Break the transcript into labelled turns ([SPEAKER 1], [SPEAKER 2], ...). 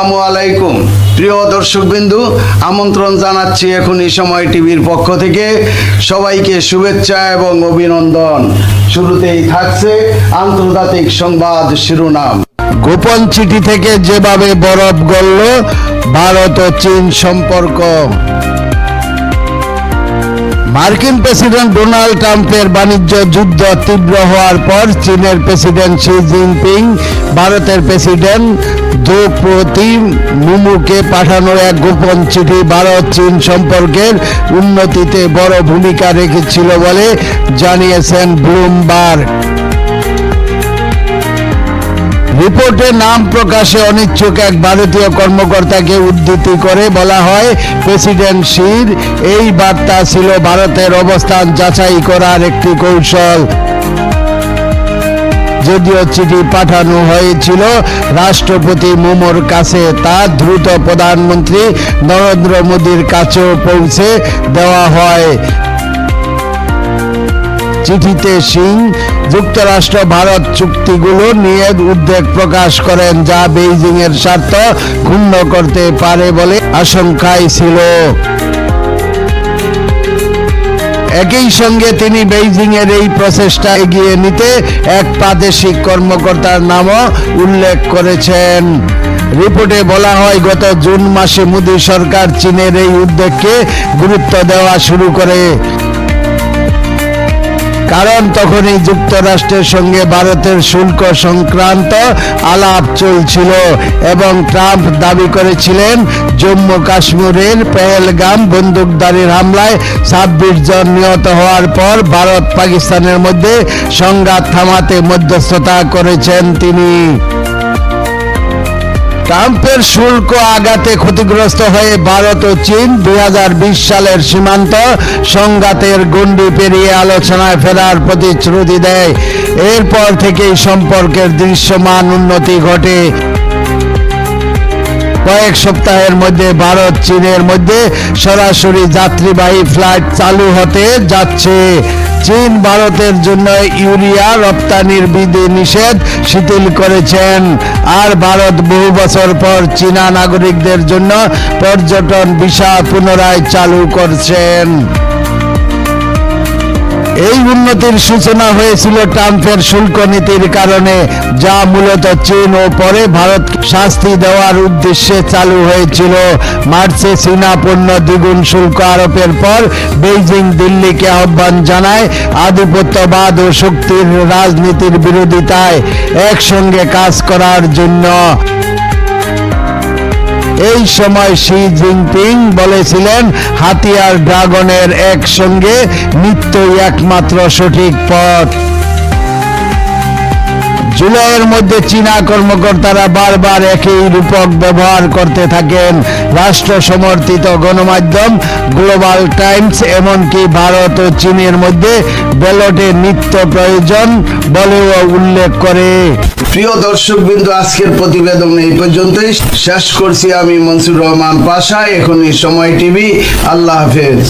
[SPEAKER 1] আসসালামু আলাইকুম। প্রিয় দর্শকবিন্দু, আমন্ত্রণ জানাচ্ছি এখন এই সময় টিভির পক্ষ থেকে। সবাইকে শুভেচ্ছা এবং অভিনন্দন। শুরুতেই থাকছে আন্তর্জাতিক সংবাদ শিরোনাম। গোপন চিঠি থেকে যেভাবে বরফ গড়ল ভারত ও চীন সম্পর্ক। মার্কিন প্রেসিডেন্ট ডোনাল্ড ট্রাম্পের বাণিজ্য যুদ্ধ তীব্র হওয়ার পর চীনের প্রেসিডেন্ট শি জিনপিং, ভারতের প্রেসিডেন্ট দ্রৌপদী মুমুকে পাঠানো এক গোপন চিঠি ভারত চীন সম্পর্কের উন্নতিতে বড় ভূমিকা রেখেছিল বলে জানিয়েছেন ব্লুমবার্গ। রিপোর্টে নাম প্রকাশে অনিচ্ছুক এক ভারতীয় কর্মকর্তাকে উদ্ধৃতি করে বলা হয়, প্রেসিডেন্ট শির, এই বার্তা ছিল ভারতের অবস্থান যাচাই করার একটি কৌশল। যদিও চিঠি পাঠানো হয়েছিল, রাষ্ট্রপতি মুমোর কাছে তা দ্রুত প্রধানমন্ত্রী নরেন্দ্র মোদীর কাছেও পৌঁছে দেওয়া হয়। চিঠিতে সিং যুক্তরাষ্ট্র ভারত চুক্তিগুলো নিয়ে উদ্বেগ প্রকাশ করেন, যা বেইজিং এর স্বার্থ ক্ষুণ্ণ করতে পারে বলে আশঙ্কায় ছিল। একই সঙ্গে তিনি বেইজিং এর এই প্রচেষ্টা এগিয়ে নিতে এক প্রাদেশিক কর্মকর্তার নামও উল্লেখ করেছেন। রিপোর্টে বলা হয়, গত জুন মাসে মোদী সরকার চীনের এই উদ্যোগকে গুরুত্ব দেওয়া শুরু করে। কারণ তখনই যুক্তরাষ্ট্রের সঙ্গে ভারতের শুল্ক সংক্রান্ত আলাপ চলছিল এবং ট্রাম্প দাবি করেছিলেন, জম্মু কাশ্মীরের পেহেলগাম বন্দুকধারীর হামলায় ছাব্বিশ জন নিহত হওয়ার পর ভারত পাকিস্তানের মধ্যে সংঘাত থামাতে মধ্যস্থতা করেছেন তিনি। ট্রাম্পের শুল্ক আঘাতে ক্ষতিগ্রস্ত হয়ে ভারত ও চীন দুই হাজার বিশ সালের সীমান্ত সংঘাতের গুন্ডি পেরিয়ে আলোচনায় ফেরার প্রতিশ্রুতি দেয়। এরপর থেকেই সম্পর্কের দৃশ্যমান উন্নতি ঘটে। কয়েক সপ্তাহের মধ্যে ভারত, চীনের মধ্যে সরাসরি যাত্রীবাহী ফ্লাইট চালু হতে যাচ্ছে। চীন ভারতের জন্য ইউরিয়া রপ্তানির বিধি নিষেধ শিথিল করেছেন। আর ভারত বহু বছর পর চীনা নাগরিকদের জন্য পর্যটন ভিসা পুনরায় চালু করছেন। এই উন্নতির সূচনা হয়েছিল ট্রাম্পের শুল্ক নীতির কারণে, যা মূলত চীন ও পরে ভারত শাস্তি দেওয়ার উদ্দেশ্যে চালু হয়েছিল। মার্চে চীনা পণ্য দ্বিগুণ শুল্ক আরোপের পর বেইজিং দিল্লিকে আহ্বান জানায় আধিপত্যবাদ ও শক্তির রাজনীতির বিরোধিতায় একসঙ্গে কাজ করার জন্য। এই সময় শি জিনপিং বলেছিলেন হাতিয়ার ড্রাগনের একসঙ্গে নিত্যই একমাত্র সঠিক পথ। জুলাইয়ের মধ্যে চীনা কর্মকর্তারা বারবার একই রূপক ব্যবহার করতে থাকেন। রাষ্ট্র সমর্থিত গণমাধ্যম গ্লোবাল টাইমস, এমনকি ভারত ও চীনের মধ্যে ব্যালটের নিত্য প্রয়োজন বলেও উল্লেখ করে। প্রিয় দর্শক বিন্দু আজকের প্রতিবেদন এই পর্যন্তই। শেষ করছি আমি মনসুর রহমান পাশা। এখনই সময় টিভি। আল্লাহ হাফেজ।